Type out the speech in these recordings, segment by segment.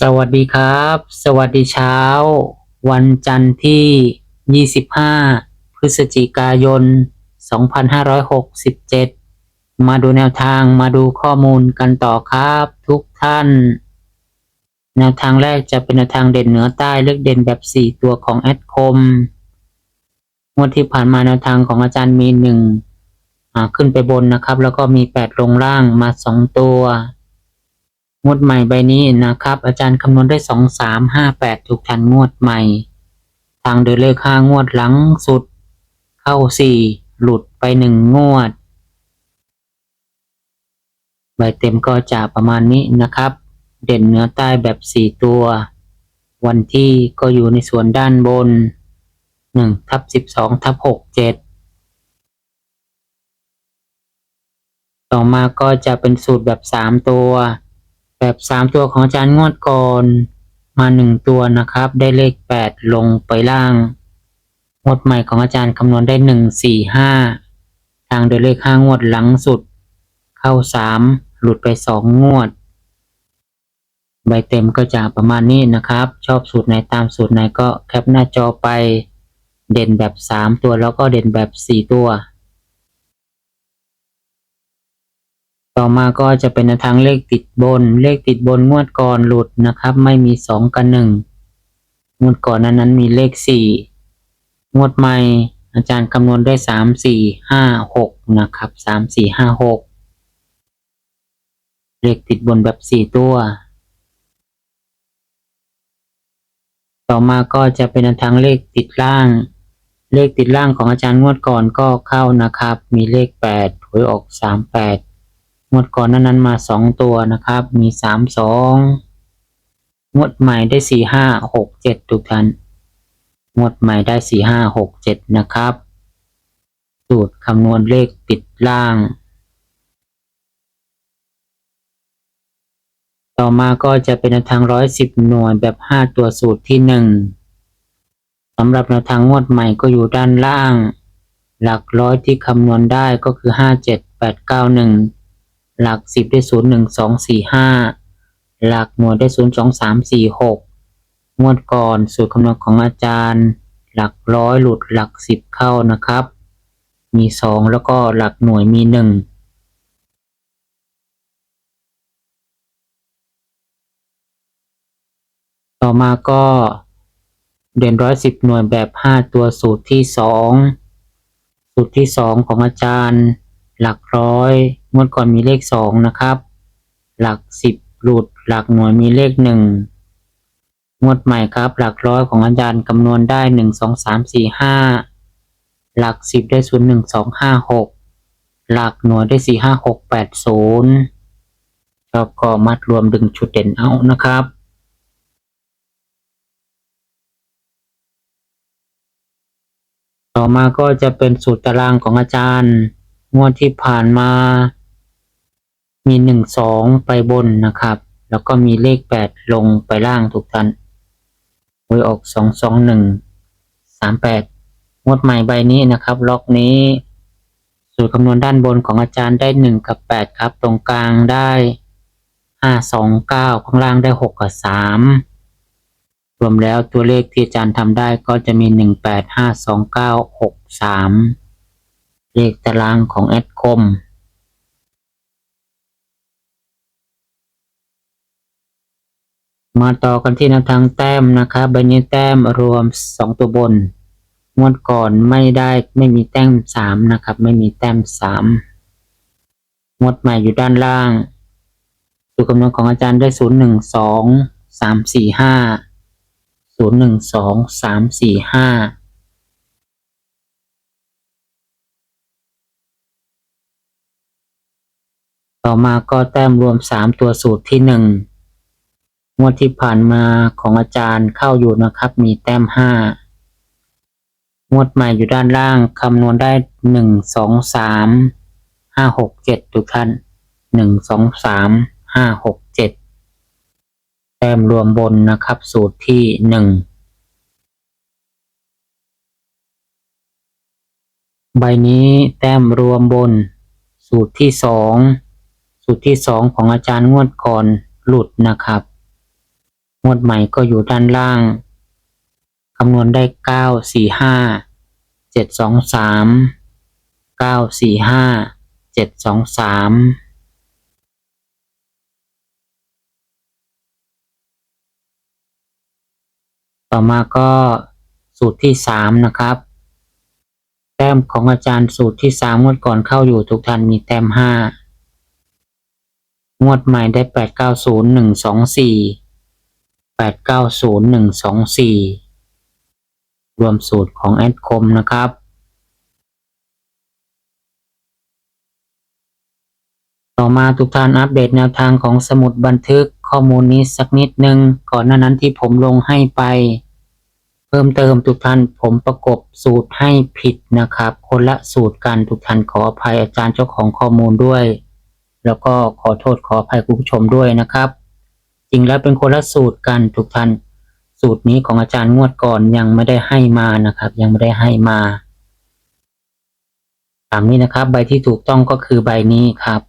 สวัสดีครับ สวัสดีเช้า วันจันทร์ที่ 25 พฤศจิกายน 2567 มาดูแนวทางมาดูข้อมูลกันต่อครับทุกท่าน แนวทางแรกจะเป็นแนวทางเด่นเหนือใต้เลือกเด่นแบบ 4 ตัวของแอดคมงวดที่ผ่านมาแนวทางของอาจารย์มีหนึ่งขึ้นไปบนนะครับ แล้วก็มี 8 ลงล่างมา 2 ตัว งวดใหม่ใบนี้นะครับ อาจารย์คำนวณได้สองสามห้าแปดถูกทันงวดใหม่ ทางเดินเลขห้างวดหลังสุด เข้าสี่หลุดไปหนึ่งงวด ใบเต็มก็จะประมาณนี้นะครับ เด่นเหนือใต้แบบสี่ตัว วันที่ก็อยู่ในส่วนด้านบนหนึ่งทับสิบสองทับหกเจ็ดต่อมาก็จะเป็นสูตรแบบสามตัว แบบสามตัวของอาจารย์งวดก่อนมาหนึ่งตัวนะครับ ได้เลขแปดลงไปล่างงวดใหม่ของอาจารย์คำนวณได้หนึ่งสี่ห้าทางโดยเลขห้างวดหลังสุด เข้าสามหลุดไปสองงวด ใบเต็มก็จะประมาณนี้นะครับ ชอบสูตรไหนตามสูตรไหนก็แคปหน้าจอไป เด่นแบบสามตัวแล้วก็เด่นแบบสี่ตัว ต่อมาก็จะเป็นแนวทางเลขติดบน เลขติดบนงวดก่อนหลุดนะครับ ไม่มีสองกับหนึ่งงวดก่อนนั้นนั้นมีเลขสี่งวดใหม่อาจารย์คำนวณได้สามสี่ห้าหกนะครับสามสี่ห้าหกเลขติดบนแบบสี่ตัว ต่อมาก็จะเป็นแนวทางเลขติดล่าง เลขติดล่างของอาจารย์งวดก่อนก็เข้านะครับ มีเลขแปดหวยออกสามแปด งวดก่อนนั้นนั้นมาสองตัวนะครับ มีสามสองงวดใหม่ได้สี่ห้าหกเจ็ดทุกท่านงวดใหม่ได้สี่ห้าหกเจ็ดนะครับสูตรคำนวณเลขติดล่าง ต่อมาก็จะเป็นแนวทางร้อยสิบหน่วยแบบห้าตัวสูตรที่หนึ่งสำหรับแนวทางงวดใหม่ก็อยู่ด้านล่าง หลักร้อยที่คำนวณได้ก็คือห้าเจ็ดแปดเก้าหนึ่ง หลักสิบได้ศูนย์หนึ่งสองสี่ห้าหลักหน่วยได้ศูนย์สองสามสี่หกงวดก่อนสูตรคำนวณของอาจารย์ หลักร้อยหลุดหลักสิบเข้านะครับ มีสองแล้วก็หลักหน่วยมีหนึ่งต่อมาก็เด่นร้อยสิบหน่วยแบบห้าตัวสูตรที่สองสูตรที่สองของอาจารย์ หลักร้อยงวดก่อนมีเลขสองนะครับ หลักสิบหลุด หลักหน่วยมีเลขหนึ่งงวดใหม่ครับ หลักร้อยของอาจารย์คำนวณได้หนึ่งสองสามสี่ห้าหลักสิบได้ศูนย์หนึ่งสองห้าหกหลักหน่วยได้สี่ห้าหกแปดศูนย์ชอบก็มัดรวมดึงชุดเด่นเอานะครับต่อมาก็จะเป็นสูตรตารางของอาจารย์ งวดที่ผ่านมา มีหนึ่งสองไปบนนะครับ แล้วก็มีเลขแปดลงไปล่างทุกท่านหวยออกสองสองหนึ่งสามแปดงวดใหม่ใบนี้นะครับ ล็อกนี้สูตรคำนวณด้านบนของอาจารย์ได้หนึ่งกับแปดครับ ตรงกลางได้ห้าสองเก้าข้างล่างได้หกกับสามรวมแล้วตัวเลขที่อาจารย์ทำได้ก็จะมีหนึ่งแปดห้าสองเก้าหกสาม เลขตารางของแอดคมมาต่อกันที่แนวทางแต้มนะครับใบนี้แต้มรวม 2 ตัวบน งวดก่อนไม่ได้ไม่มีแต้ม 3 นะครับ ไม่มีแต้ม 3 งวดใหม่อยู่ด้านล่างตัวคำนวณของอาจารย์ได้ 0 1 2 3 4 5 0 1 2 3 4 5 ต่อมาก็แต้มรวมสามตัวสูตรที่หนึ่งงวดที่ผ่านมาของอาจารย์เข้าอยู่นะครับ มีแต้มห้างวดใหม่อยู่ด้านล่างคำนวณได้หนึ่งสองสามห้าหกเจ็ดทุกท่านหนึ่งสองสามห้าหกเจ็ดแต้มรวมบนนะครับ สูตรที่หนึ่งใบนี้แต้มรวมบน สูตรที่สอง สูตรที่สองของอาจารย์งวดก่อนหลุดนะครับ งวดใหม่ก็อยู่ด้านล่าง คำนวณได้เก้าสี่ห้าเจ็ดสองสามเก้าสี่ห้าเจ็ดสองสามต่อมาก็สูตรที่สามนะครับแต้มของอาจารย์สูตรที่สามงวดก่อนเข้าอยู่ทุกท่านมีแต้มห้า งวดใหม่ได้แปดเก้าศูนย์หนึ่งสองสี่แปดเก้าศูนย์หนึ่งสองสี่รวมสูตรของแอดคมนะครับ ต่อมาทุกท่านอัปเดตแนวทางของสมุดบันทึกข้อมูลนี้สักนิดหนึ่งก่อนหน้านั้นที่ผมลงให้ไป เพิ่มเติมทุกท่านผมประกบสูตรให้ผิดนะครับ คนละสูตรกันทุกท่านขออภัยอาจารย์เจ้าของข้อมูลด้วย แล้วก็ขอโทษขออภัยคุณผู้ชมด้วยนะครับ จริงแล้วเป็นคนละสูตรกันทุกท่านสูตรนี้ของอาจารย์งวดก่อนยังไม่ได้ให้มานะครับ ยังไม่ได้ให้มาตามนี้นะครับ ใบที่ถูกต้องก็คือใบนี้ครับ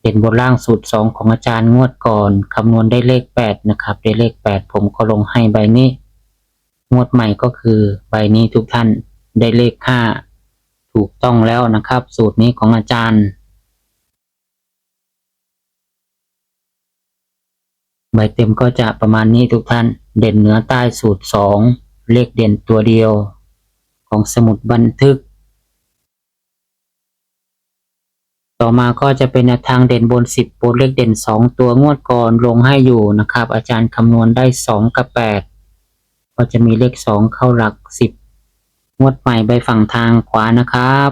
เป็นบนล่างสูตรสองของอาจารย์งวดก่อนคำนวณได้เลขแปดนะครับ ได้เลขแปดผมก็ลงให้ใบนี้ งวดใหม่ก็คือใบนี้ทุกท่านได้เลขห้าถูกต้องแล้วนะครับ สูตรนี้ของอาจารย์ ใบเต็มก็จะประมาณนี้ทุกท่าน เด่นเหนือใต้สูตรสองเลขเด่นตัวเดียว ของสมุดบันทึก ต่อมาก็จะเป็นทางเด่นบนสิบบนเลขเด่นสองตัวงวดก่อนลงให้อยู่นะครับ อาจารย์คำนวณได้สองกับแปดก็จะมีเลขสองเข้าหลักสิบงวดใหม่ใบฝั่งทางขวานะครับ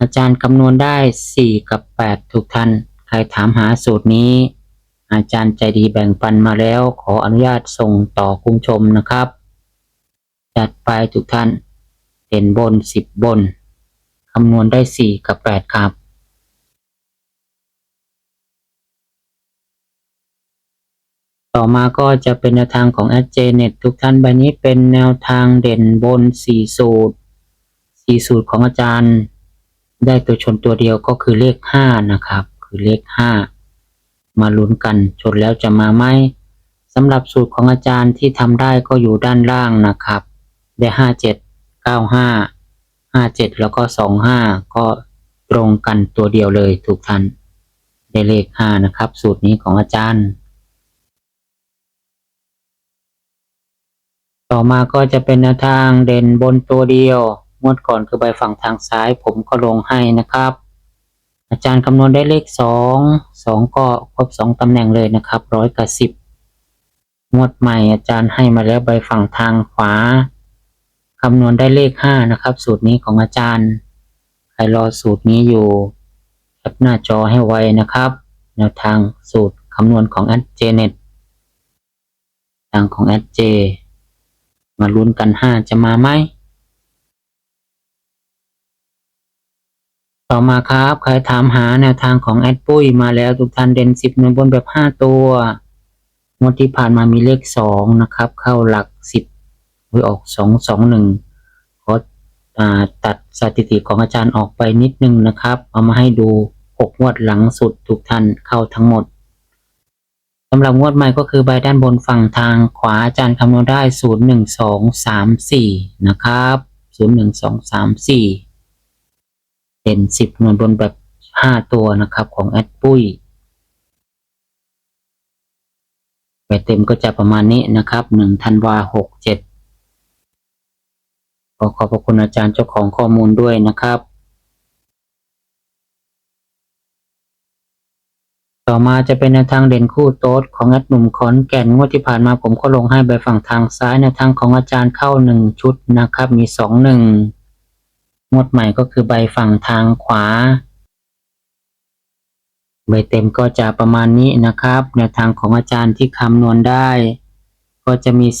อาจารย์คำนวณได้สี่กับแปดทุกท่าน ใครถามหาสูตรนี้ อาจารย์ใจดีแบ่งปันมาแล้ว ขออนุญาตส่งต่อคุณชมนะครับ จัดไปทุกท่านเด่นบนสิบบนคำนวณได้สี่กับแปดครับต่อมาก็จะเป็นแนวทางของ a d j n e t ทุกท่านใบนี้เป็นแนวทางเด่นบนสี่สูตรสี่สูตรของอาจารย์ ได้ตัวชนตัวเดียวก็คือเลขห้านะครับ คือเลขห้า มาลุ้นกันชนแล้วจะมาไหมสำหรับสูตรของอาจารย์ที่ทำได้ก็อยู่ด้านล่างนะครับ ได้ห้าเจ็ดเก้าห้าห้าเจ็ดแล้วก็สองห้าก็ตรงกันตัวเดียวเลยทุกท่านได้เลขห้านะครับ สูตรนี้ของอาจารย์ ต่อมาก็จะเป็นแนวทางเด่นบนตัวเดียวงวดก่อนคือใบฝั่งทางซ้ายผมก็ลงให้นะครับ อาจารย์คำนวณได้เลขสองสองก็ครบสองตำแหน่งเลยนะครับร้อยกับสิบงวดใหม่อาจารย์ให้มาแล้วใบฝั่งทางขวาคำนวณได้เลขห้านะครับ สูตรนี้ของอาจารย์ใครรอสูตรนี้อยู่แคปหน้าจอให้ไวนะครับ แนวทางสูตรคำนวณของ a d j n e t ทางของ a d j มาลุ้นกันห้าจะมาไหม ต่อมาครับใครถามหาแนวทางของแอดปุ้ยมาแล้วทุกท่านเด่นสิบหน่วยบนแบบห้าตัวงวดที่ผ่านมามีเลขสองนะครับ เข้าหลักสิบหวยออกสองสองหนึ่งขออตัดสถิติของอาจารย์ออกไปนิดนึงนะครับ เอามาให้ดูหกงวดหลังสุดทุกท่านเข้าทั้งหมดสำหรับงวดใหม่ก็คือใบด้านบนฝั่งทางขวาอาจารย์คำนวณได้ศูนย์หนึ่งสองสามสี่นะครับศูนย์หนึ่งสองสามสี่ ด่นสิบหน่วยบนแบบห้าตัวนะครับของแอดปุ้ยใบเต็มก็จะประมาณนี้นะครับหนึ่งธันวาหกเจ็ดขอขอบพระคุณอาจารย์เจ้าของข้อมูลด้วยนะครับ ต่อมาจะเป็นแนวทางเด่นคู่โต๊ดของแอดหนุ่มขอนแก่นงวดที่ผ่านมาผมก็ลงให้ใบฝั่งทางซ้ายแนวทางของอาจารย์เข้าหนึ่งชุดนะครับมีสองหนึ่ง งวดใหม่ก็คือใบฝั่งทางขวา ใบเต็มก็จะประมาณนี้นะครับแนวทางของอาจารย์ที่คำนวณได้ ก็จะมี 405080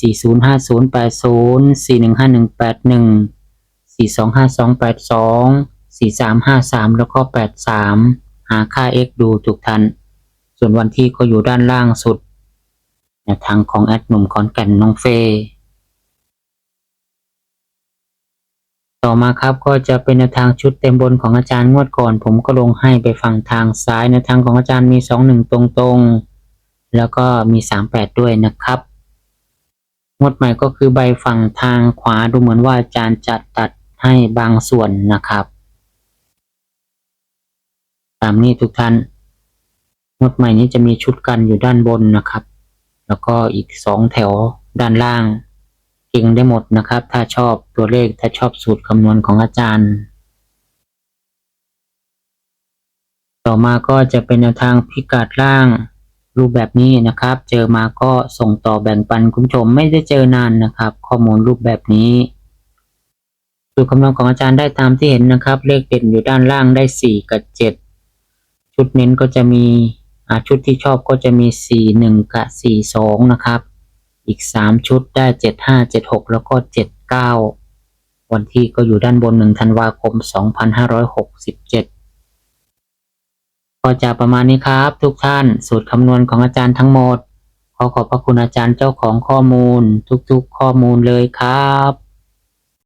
415181 425282 4353 แล้วก็ 83 หาค่า x ดูทุกท่านส่วนวันที่ก็อยู่ด้านล่างสุดแนวทางของแอดหนุ่มขอนแก่นน้องเฟย์ ต่อมาครับก็จะเป็นแนวทางชุดเต็มบนของอาจารย์งวดก่อน ผมก็ลงให้ไปฝั่งทางซ้ายแนวทางของอาจารย์มี21ตรงๆ แล้วก็มี38ด้วยนะครับงวดใหม่ก็คือใบฝั่งทางขวาดูเหมือนว่าอาจารย์จะตัดให้บางส่วนนะครับตามนี้ทุกท่านงวดใหม่นี้จะมีชุดกันอยู่ด้านบนนะครับ แล้วก็อีกสองแถวด้านล่าง เก่งได้หมดนะครับ ถ้าชอบตัวเลขถ้าชอบสูตรคำนวณของอาจารย์ ต่อมาก็จะเป็นแนวทางพิกัดล่างรูปแบบนี้นะครับ เจอมาก็ส่งต่อแบ่งปันคุณผู้ชมไม่ได้เจอนานนะครับ ข้อมูลรูปแบบนี้สูตรคำนวณของอาจารย์ได้ตามที่เห็นนะครับ เลขเด่นอยู่ด้านล่างได้ 4 กับ 7 ชุดเน้นก็จะมีชุดที่ชอบก็จะมี 4 1 กับ 4 2 นะครับ อีกสามชุดได้เจ็ดห้าเจ็ดหกแล้วก็เจ็ดเก้าวันที่ก็อยู่ด้านบนหนึ่งธันวาคมสองพันห้าร้อยหก็จะประมาณนี้ครับ ทุกท่านสูตรคำนวณของอาจารย์ทั้งหมด ขอขอบพระคุณอาจารย์เจ้าของข้อมูลทุกๆข้อมูลเลยครับ